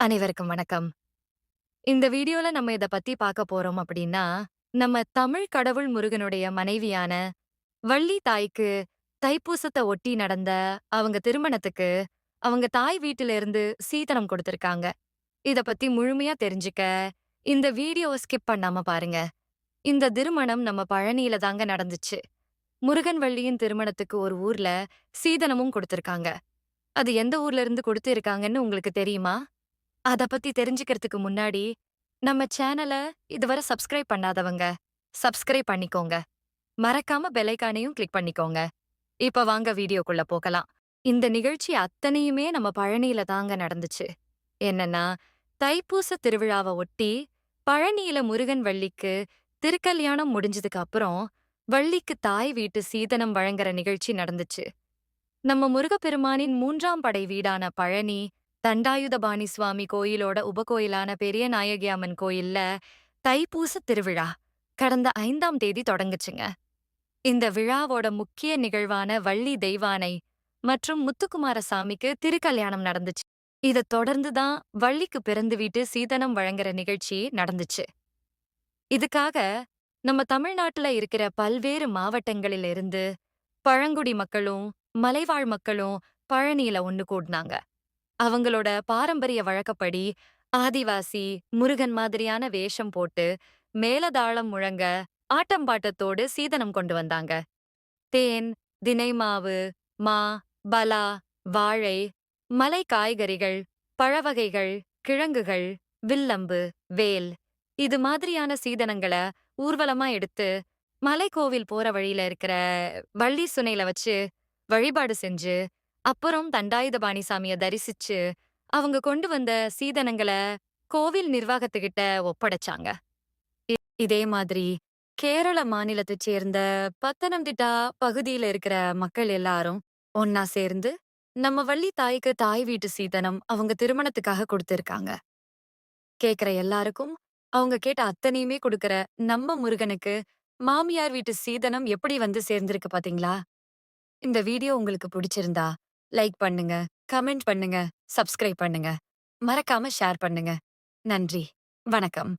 அனைவருக்கும் வணக்கம். இந்த வீடியோல நம்ம இத பத்தி பார்க்க போறோம் அப்படின்னா, நம்ம தமிழ் கடவுள் முருகனுடைய மனைவியான வள்ளி தாய்க்கு தைப்பூசத்த ஒட்டி நடந்த அவங்க திருமணத்துக்கு, அவங்க தாய் வீட்டில இருந்து சீதனம் கொடுத்திருக்காங்க இத பத்தி முழுமையா தெரிஞ்சுக்க, இந்த வீடியோவை ஸ்கிப் பண்ணாம பாருங்க. இந்த திருமணம் நம்ம பழனியில தாங்க நடந்துச்சு. முருகன் வள்ளியின் திருமணத்துக்கு ஒரு ஊர்ல சீதனமும் கொடுத்திருக்காங்க அது எந்த ஊர்ல இருந்து குடுத்திருக்காங்கன்னு உங்களுக்கு தெரியுமா? அத பத்தி தெரிஞ்சுக்கிறதுக்கு முன்னாடி, நம்ம சேனல இதுவரை சப்ஸ்கிரைப் பண்ணாதவங்க, சப்ஸ்கிரைப் பண்ணிக்கோங்க. மறக்காம பெலைக்கானையும் கிளிக் பண்ணிக்கோங்க. இப்ப வாங்க வீடியோக்குள்ள போகலாம். இந்த நிகழ்ச்சி அத்தனையுமே நம்ம பழனியில தாங்க நடந்துச்சு. என்னன்னா, தைப்பூச திருவிழாவ ஒட்டி, பழனியில முருகன் வள்ளிக்கு திருக்கல்யாணம் முடிஞ்சதுக்கு அப்புறம், வள்ளிக்கு தாய் வீட்டு சீதனம் வழங்குற நிகழ்ச்சி நடந்துச்சு. நம்ம முருகப்பெருமானின் மூன்றாம் படை வீடான பழனி, தண்டாயுதபாணி சுவாமி கோயிலோட உபகோயிலான பெரிய நாயகி அம்மன் கோயில்ல தைப்பூச திருவிழா கடந்த ஐந்தாம் தேதி தொடங்குச்சுங்க. இந்த விழாவோட முக்கிய நிகழ்வான வள்ளி தெய்வானை மற்றும் முத்துக்குமாரசாமிக்கு திருக்கல்யாணம் நடந்துச்சு. இத தொடர்ந்து தான் வள்ளிக்கு பிறந்து வீட்டு சீதனம் வழங்குற நிகழ்ச்சி நடந்துச்சு. இதுக்காக நம்ம தமிழ்நாட்டுல இருக்கிற பல்வேறு மாவட்டங்களிலிருந்து பழங்குடி மக்களும், மலைவாழ் மக்களும் பழனியில ஒன்று கூடினாங்க அவங்களோட பாரம்பரிய வழக்கப்படி ஆதிவாசி, முருகன் மாதிரியான வேஷம் போட்டு, மேலதாளம் முழங்க, ஆட்டம்பாட்டத்தோடு சீதனம் கொண்டு வந்தாங்க. தேன், தினை மாவு, மா, பலா, வாழை, மலை காய்கறிகள், பழவகைகள், கிழங்குகள், வில்லம்பு, வேல் இது மாதிரியான சீதனங்கள ஊர்வலமா எடுத்து, மலைக்கோவில் போற வழியில இருக்கிற வள்ளி சுனையில வச்சு வழிபாடு செஞ்சு, அப்புறம் தண்டாயுதபாணி சாமிய தரிசிச்சு, அவங்க கொண்டு வந்த சீதனங்கள கோவில் நிர்வாகத்துக்கிட்ட ஒப்படைச்சாங்க. இதே மாதிரி கேரள மாநிலத்தை சேர்ந்த பத்தனம்திட்டா பகுதியில இருக்கிற மக்கள் எல்லாரும் ஒன்னா சேர்ந்து நம்ம வள்ளி தாய்க்கு தாய் வீட்டு சீதனம் அவங்க திருமணத்துக்காக கொடுத்திருக்காங்க. கேக்குற எல்லாருக்கும் அவங்க கேட்ட அத்தனையுமே கொடுக்கற நம்ம முருகனுக்கு மாமியார் வீட்டு சீதனம் எப்படி வந்து சேர்ந்திருக்கு பாத்தீங்களா? இந்த வீடியோ உங்களுக்கு பிடிச்சிருந்தா லைக் பண்ணுங்க, கமெண்ட் பண்ணுங்க, சப்ஸ்கிரைப் பண்ணுங்க. மறக்காம ஷேர் பண்ணுங்க. நன்றி. வணக்கம்.